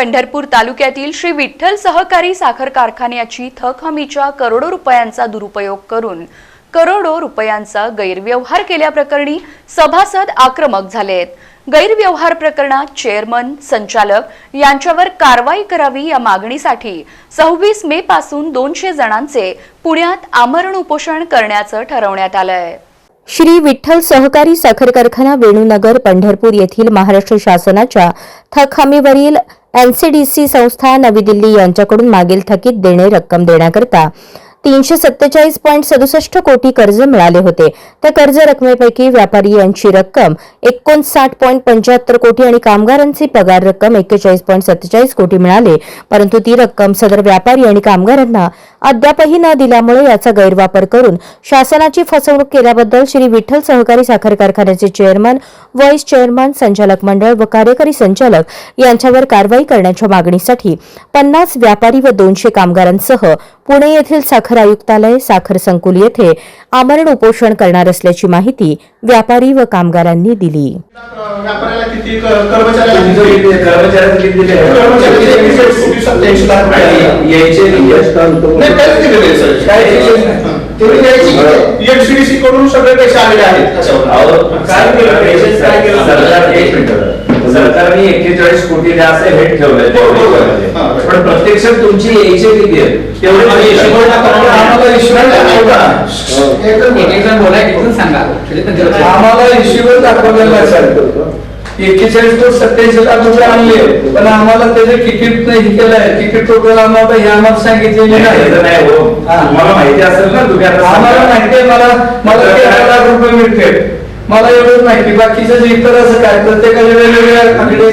पंढरपूर तालुक्यातील श्री विठ्ठल सहकारी साखर कारखान्याची थक हमीच्या करोडो रुपयांचा दुरुपयोग करून करोडो रुपयांचा गैरव्यवहार केल्याप्रकरणी सभासद आक्रमक झालेत गैरव्यवहार प्रकरणात चेअरमन संचालक यांच्यावर कारवाई करावी या मागणीसाठी सव्वीस मे पासून दोनशे जणांचे पुण्यात आमरण उपोषण करण्याचं ठरवण्यात आलंय. श्री विठ्ठल सहकारी साखर कारखाना वेणूनगर पंढरपूर येथील महाराष्ट्र शासनाच्या थक हमीवरील एनसीडीसी संस्था नवी दिल्ली यांच्याकडून मागील थकीत देणे रक्कम देण्याकरता तीनशे सत्तेचाळीस पॉईंट सदुसष्ट कोटी कर्ज मिळाले होते. त्या कर्ज रकमेपैकी व्यापारी यांची रक्कम एकोणसाठ पॉईंट पंच्याहत्तर कोटी आणि कामगारांची पगार रक्कम एक्केचाळीस पॉईंट सत्तेचाळीस कोटी मिळाले परंतु ती रक्कम सदर व्यापारी आणि कामगारांना अद्यापही न दिल्यामुळे याचा गैरवापर करून शासनाची फसवणूक केल्याबद्दल श्री विठ्ठल सहकारी साखर कारखान्याचे चेअरमन व्हाईस चेअरमन संचालक मंडळ व कार्यकारी संचालक यांच्यावर कारवाई करण्याच्या मागणीसाठी पन्नास व्यापारी व दोनशे कामगारांसह पुणे येथील साखर आयुक्तालय साखर संकुल येथे आमरण उपोषण करणार असल्याची माहिती व्यापारी व कामगारांनी दिली. व्यापाऱ्याला किती क- कर्मचाऱ्याला किती कर्मचाऱ्यांना किती दिले? कर्मचाऱ्याला एकशे कोटी सत्याऐंशी लाख रुपये. आणि यायचे नाही काहीच दिलेलं सर. काय कडून सगळे पैसे आलेले आहेत. काय केलं? काय केलं? सरकार एक मिनिट सरकारने एक्केचाळीस कोटी द्या असं हेट ठेवलंय. पण प्रत्यक्षात तुमची यायचे किती आहेत? तेवढे आम्हाला हिशोब दाखवलेला असेल एक्केचाळीस तो सत्याऐंशी लाख रुपये आणले पण आम्हाला त्याचे तिकीट नाही केलंय तिकीट टोटल आम्हाला हे आम्हाला सांगितलेले नाही, हो. हा. तुम्हाला माहिती असेल ना तुम्ही आता आम्हाला माहिती आहे मला मला तेरा लाख रुपये मिळते. मला एवढंच माहिती. बाकीचं जे इतर असं काय प्रत्येकाचे वेगवेगळ्या आकडे.